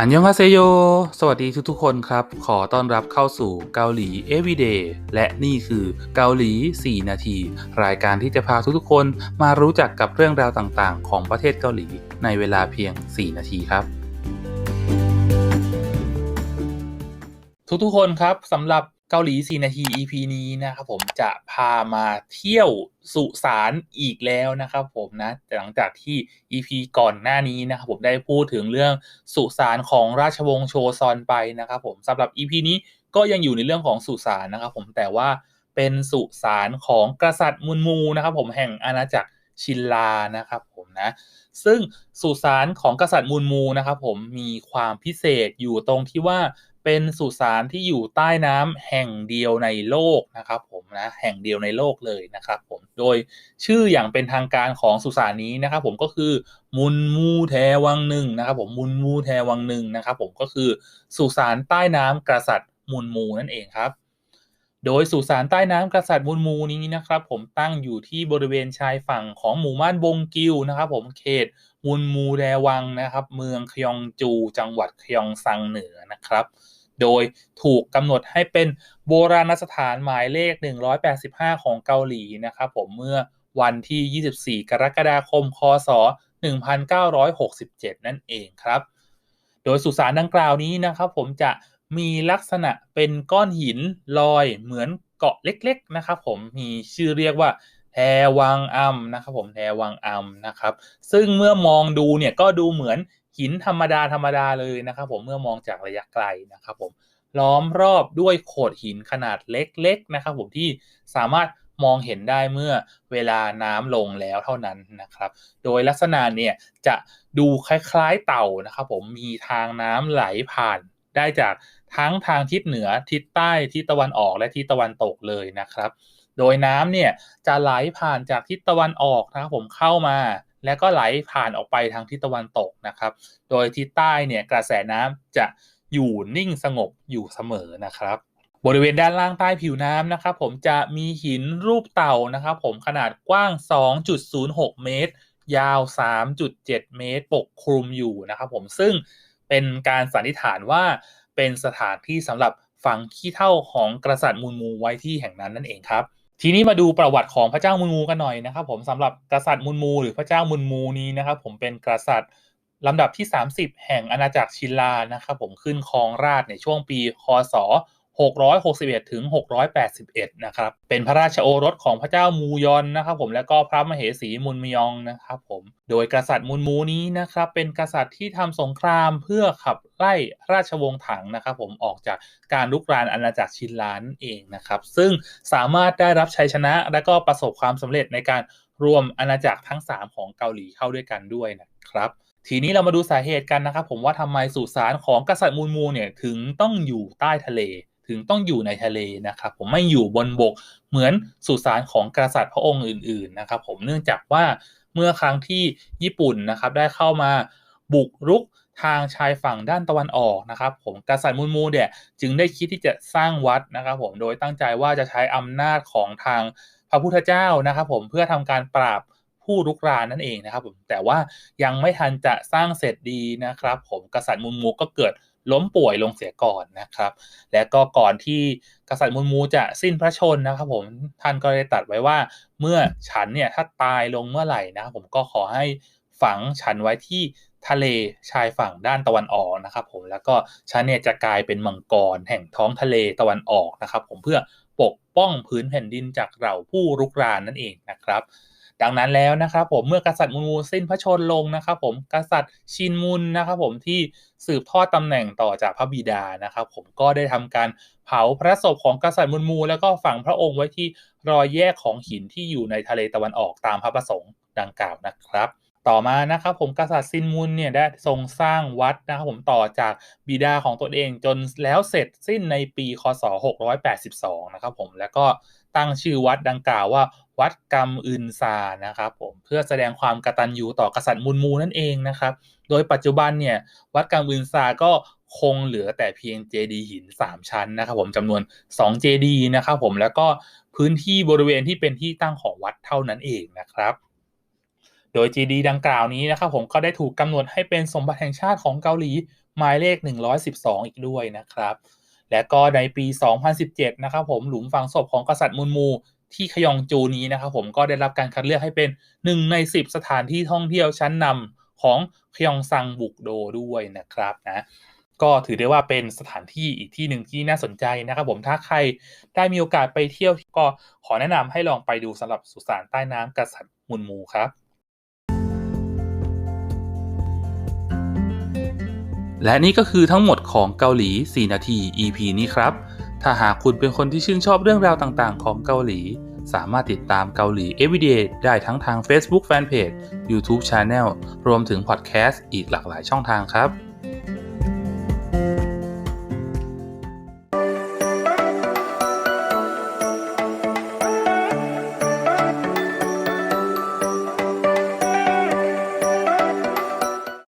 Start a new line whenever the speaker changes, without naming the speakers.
อันยองฮาเซโย สวัสดีทุกๆคนครับ ขอต้อนรับเข้าสู่เกาหลี Everyday และนี่คือเกาหลี 4 นาที รายการที่จะพาทุกๆคนมารู้จักกับเรื่องราวต่างๆ ของประเทศเกาหลีในเวลาเพียง 4 นาทีครับ ทุกๆคนครับสำหรับเกาหลี 4 นาที EP นี้นะครับผมจะพามาเที่ยวสุสานอีกแล้วนะครับผมนะหลังจากที่ EP ก่อนหน้านี้นะครับผมได้พูดถึงเรื่องสุสานของราชวงศ์โชซอนไปนะครับผมสำหรับ EP นี้ก็ยังอยู่ในเรื่องของสุสานนะครับผมแต่ว่าเป็นสุสานของกษัตริย์มุนมูนะครับผมแห่งอาณาจักรชินลานะครับผมนะซึ่งสุสานของกษัตริย์มุนมูนะครับผมมีความพิเศษอยู่ตรงที่ว่า เป็นสุสานที่อยู่ใต้น้ำแห่งเดียวในโลกนะครับผมนะแห่งเดียวในโลกเลยนะครับผมโดยชื่ออย่างเป็นทางการของสุสานนี้นะครับผมก็คือมุนมูแทวังหนึ่งนะครับผมมุนมูแทวังหนึ่งนะครับผมก็คือสุสานใต้น้ำกษัตริย์มุนมูนั่นเองครับโดยสุสานใต้น้ำกษัตริย์มุนมูนี้นะครับผมตั้งอยู่ที่บริเวณชายฝั่งของหมู่บ้านบงกิวนะครับผมเขตมุนมูแดวังนะครับ เมืองคยองจูจังหวัดคยองซังเหนือนะครับ โดยถูกกำหนดให้เป็นโบราณสถานหมายเลข 185 ของเกาหลีนะครับผมเมื่อวันที่ 24 กรกฎาคม คศ 1967 นั่นเองครับ โดยสุสานดังกล่าวนี้นะครับผมจะมีลักษณะเป็นก้อนหินลอยเหมือนเกาะเล็กๆนะครับผมมีชื่อเรียกว่าแทวังอัมนะครับผมแทวังอัมนะครับ ซึ่งเมื่อมองดูเนี่ยก็ดูเหมือน หินธรรมดาธรรมดาเลยนะครับผมเมื่อมองจากระยะไกลนะครับผมล้อมรอบด้วยโขดหินขนาดเล็กๆนะครับผมที่สามารถมองเห็นได้เมื่อเวลาน้ำลงแล้วเท่านั้นนะครับ โดยลักษณะเนี่ยจะดูคล้ายๆเต่านะครับผมมีทางน้ำไหลผ่านได้จากทั้งทางทิศเหนือทิศใต้ทิศตะวันออกและทิศตะวันตกเลยนะครับ โดยน้ำเนี่ยจะไหลผ่านจากทิศตะวันออกนะครับผมเข้ามา แล้วก็ไหลผ่านออกไปทางทิศตะวันตกนะครับ โดยทิศใต้เนี่ยกระแสน้ำจะอยู่นิ่งสงบอยู่เสมอนะครับ บริเวณด้านล่างใต้ผิวน้ำนะครับ ผมจะมีหินรูปเต่านะครับ ผมขนาดกว้าง 2.06 เมตร ยาว 3.7 เมตร ปกคลุมอยู่นะครับผมซึ่งเป็นการสันนิษฐานว่าเป็นสถานที่สำหรับฝังขี้เท่าของกษัตริย์มูลมูไว้ที่แห่งนั้นนั่นเองครับ ทีนี้มาดูประวัติของพระเจ้ามุนมูกันหน่อยนะครับ ผมสำหรับกษัตริย์มุนมูหรือพระเจ้ามุนมูนี้นะครับ ผมเป็นกษัตริย์ลำดับที่ 30 แห่งอาณาจักรชินลานะครับผมขึ้นครองราชในช่วงปี คศ 661 ถึง 681 นะครับ เป็นพระราชโอรสของพระเจ้ามูยอนนะครับผม และก็พระมเหสีมุนมยองนะครับผม โดยกษัตริย์มุนมูนี้นะครับ เป็นกษัตริย์ที่ทำสงครามเพื่อขับไล่ราชวงศ์ถังนะครับผม ออกจากการลุกรานอาณาจักรชินลานเองนะครับ ซึ่งสามารถได้รับชัยชนะ และก็ประสบความสำเร็จในการรวมอาณาจักรทั้ง 3 ของเกาหลีเข้าด้วยกันด้วยนะครับทีนี้เรามาดูสาเหตุกันนะครับผมว่าทำไมสุสานของกษัตริย์มูลมูเนี่ยถึงต้องอยู่ใต้ทะเล ถึงต้องอยู่ในทะเลนะครับ ผมไม่อยู่บนบกเหมือนสุสานของกษัตริย์พระองค์อื่น ๆนะครับ ผมเนื่องจากว่าเมื่อครั้งที่ญี่ปุ่นนะครับได้เข้ามาบุกรุกทางชายฝั่งด้านตะวันออกนะครับ ผมกษัตริย์มูลมูเนี่ยจึงได้คิดที่จะสร้างวัดนะครับ ผมโดยตั้งใจว่าจะใช้อำนาจของทางพระพุทธเจ้านะครับ ผมเพื่อทำการปราบผู้รุกรานนั่นเองนะครับ ผมแต่ว่ายังไม่ทันจะสร้างเสร็จดีนะครับ ผมกษัตริย์มุนมูก็เกิด ล้มป่วยลงเสียก่อนนะครับ และก็ก่อนที่กษัตริย์มุนมูจะสิ้นพระชนนะครับผมท่านก็ได้ตัดไว้ว่า เมื่อฉันเนี่ยถ้าตายลงเมื่อไหร่นะครับผมก็ขอให้ฝังฉันไว้ที่ทะเลชายฝั่งด้านตะวันออกนะครับ ผมแล้วก็ฉันเนี่ยจะกลายเป็นมังกรแห่งท้องทะเลตะวันออกนะครับ ผมเพื่อปกป้องพื้นแผ่นดินจากเราผู้รุกรานนั่นเองนะครับ ดังนั้นแล้วนะครับผมเมื่อกษัตริย์มูมูสิ้นพระชนลงนะครับผมกษัตริย์ชินมุนนะครับผมที่สืบทอดตำแหน่งต่อจากพระบิดานะครับผมก็ได้ทำการเผาพระศพของกษัตริย์มุนมูแล้วก็ฝังพระองค์ไว้ที่รอยแยกของหินที่อยู่ในทะเลตะวันออกตามพระประสงค์ดังกล่าวนะครับต่อมานะครับผมกษัตริย์ซินมุนเนี่ยได้ทรงสร้างวัดนะครับผมต่อจากบิดาของตนเองจนแล้วเสร็จสิ้นในปีคศ 682 นะครับผมแล้วก็ ตั้งชื่อวัดดังกล่าวว่า วัดกรรมอึนซานะครับผมเพื่อแสดงความกตัญญูต่อกษัตริย์มุนมูนั่นเองนะครับ โดยปัจจุบันเนี่ยวัดกรรมอึนซาก็คงเหลือแต่เพียงเจดีย์หิน 3 ชั้นนะครับผมจำนวน2เจดีย์นะครับผมแล้วก็พื้นที่บริเวณที่เป็นที่ตั้งของวัดเท่านั้นเองนะครับ โดย GD ดังกล่าวนี้นะครับผมก็ได้ถูกกำหนดให้เป็นสมบัติแห่งชาติของเกาหลีหมายเลข 112 อีกด้วยนะครับ และก็ในปี 2017 นะครับผมหลุมฝังศพของกษัตริย์มุนมูที่ขยองจูนี้นะครับผมก็ได้รับการคัดเลือกให้เป็น 1 ใน 10 สถานที่ท่องเที่ยวชั้นนำของขยองซังบุกโดด้วยนะครับนะก็ถือได้ว่าเป็นสถานที่อีกที่หนึ่งที่น่าสนใจนะครับผมถ้าใครได้มีโอกาสไปเที่ยวก็ขอแนะนำให้ลองไปดูสำหรับสุสานใต้น้ำกษัตริย์มุนมูครับ และนี่ก็คือทั้งหมดของเกาหลี 4 นาที EP นี้ครับ ถ้าหากคุณเป็นคนที่ชื่นชอบเรื่องราวต่างๆ ของเกาหลี สามารถติดตามเกาหลี Everyday ได้ทั้งทาง Facebook Fanpage YouTube Channel รวมถึงพอดแคสต์อีกหลากหลายช่องทางครับ